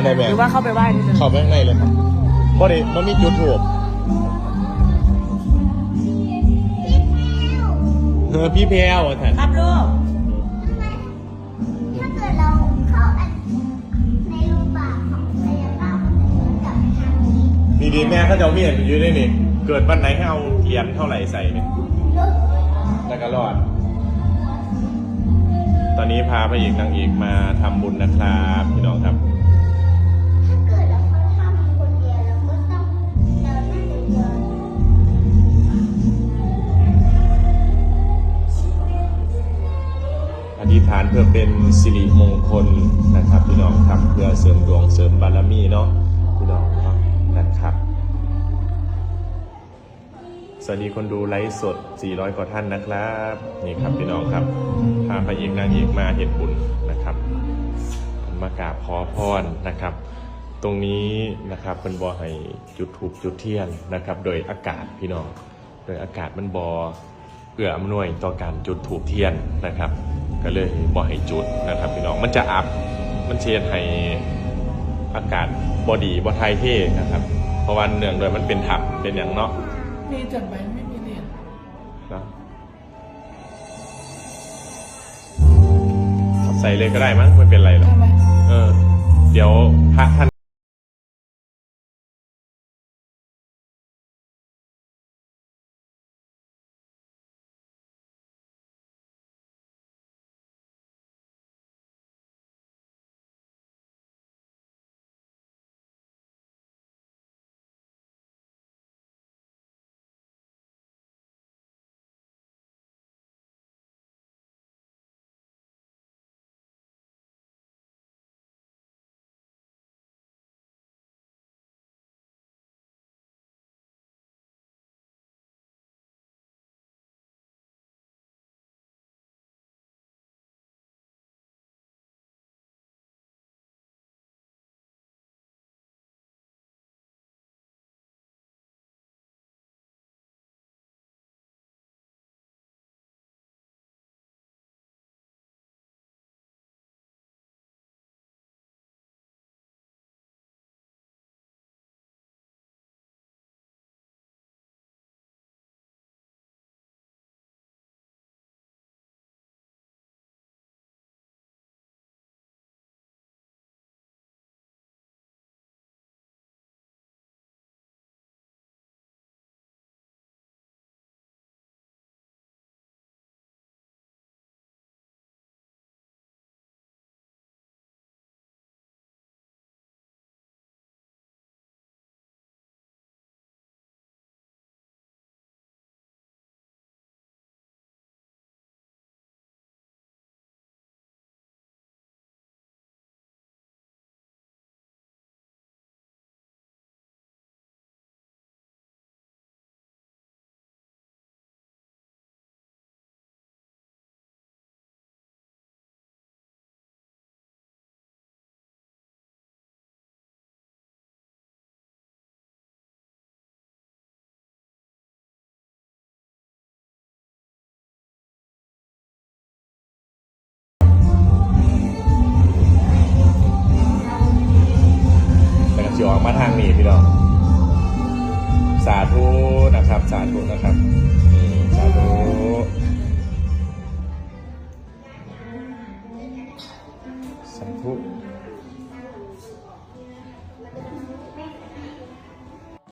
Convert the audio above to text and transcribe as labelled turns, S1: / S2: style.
S1: อันใดแม่
S2: หรือว่าเข้าไปไหว้นี่เลย
S1: เข้าไปข้างในเลยครับบ่ได้บ่มีจุดถูกเออพี่แพรวอะท่าน
S2: ครับลูก
S3: ถ้าเกิดเราเข้าอันในรูปแบบของกายภาพมันจะเหมือนกับทางนี้
S1: นี่ดีแม่เขาจะเอามีดอยู่ได้นี่เกิดวันไหนให้เอาเหรียญเท่าไหร่ใส่เนี่ย
S3: รถ
S1: แล้วก็รอด ตอนนี้พาพระเอกนางเอกมาทำบุญนะครับ พี่น้องครับ
S3: เพื่
S1: อเป็นสิริมงคลนะครับพี่น้องครับเพื่อเสริมดวงเสริมบารมีเนาะพี่น้องเนาะนะครับ สวัสดีคนดูไลฟ์สด 400 กว่าท่านนะครับนี่ครับพี่น้องครับพาพระเอกนางเอกมาเห็ดบุญนะครับมมากราบขอพรนะครับ ตรงนี้นะครับเป็นบอให้จุดถูกจุดเทียนนะครับ โดยอากาศพี่น้อง โดยอากาศมันบอเอื้ออำนวยต่อการจุดถูกเทียนนะครับ ก็เลยบอให้จุดนะครับพี่น้องมันจะอับมันเชียนให้อากาศบอดีบอไทยเท่นะครับ เพราะว่าเนื่องโดยมันเป็นถับเป็นอย่างเนาะ
S2: มีจัดไหมไม่มีเหรียญ
S1: เนอะเอาใส่เลยก็ได้มั้งไม่เป็นไรหรอก
S2: ได้ไหม
S1: เออ เดี๋ยวพระท่าน สาธุนะครับนี่สาธุสาธุ